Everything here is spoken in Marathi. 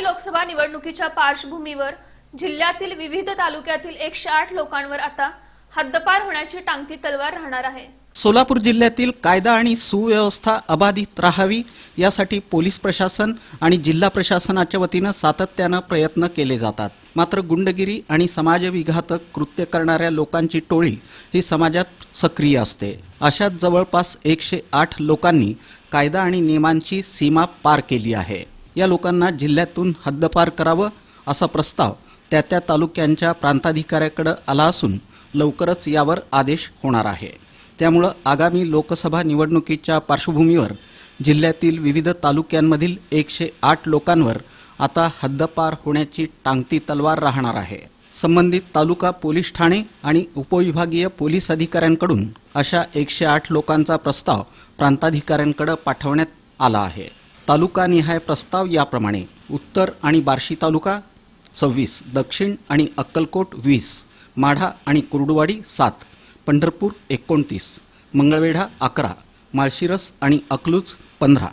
लोकसभा निवडणुकीच्या पार्श्वभूमीवर जिल्ह्यातील विविध तालुक्यातील एकशे आठ लोकांवर आता हद्दपार होण्याची टांगती तलवार राहणार आहे. सोलापूर जिल्ह्यातील कायदा आणि सुव्यवस्था अबाधित राहावी यासाठी पोलीस प्रशासन आणि जिल्हा प्रशासनाच्या वतीनं सातत्यानं प्रयत्न केले जातात. मात्र गुंडगिरी आणि समाजविघातक कृत्य करणाऱ्या लोकांची टोळी ही समाजात सक्रिय असते. अशात जवळपास एकशे आठ लोकांनी कायदा आणि नियमांची सीमा पार केली आहे. या लोकांना जिल्ह्यातून हद्दपार करावं असा प्रस्ताव त्या त्या तालुक्यांच्या प्रांताधिकाऱ्याकडे आला असून लवकरच यावर आदेश होणार आहे. त्यामुळं आगामी लोकसभा निवडणुकीच्या पार्श्वभूमीवर जिल्ह्यातील विविध तालुक्यांमधील एकशे आठ लोकांवर आता हद्दपार होण्याची टांगती तलवार राहणार आहे. संबंधित तालुका पोलीस ठाणे आणि उपविभागीय पोलीस अधिकाऱ्यांकडून अशा एकशे आठ लोकांचा प्रस्ताव प्रांताधिकाऱ्यांकडे पाठवण्यात आला आहे. तालुकानिहाय प्रस्ताव याप्रमाणे उत्तर आणि बार्शी तालुका सव्वीस दक्षिण आणि अक्कलकोट वीस माढा आणि कुर्डुवाडी सात पंढरपूर एकोणतीस मंगळवेढा अकरा माळशिरस आणि अकलूज पंधरा.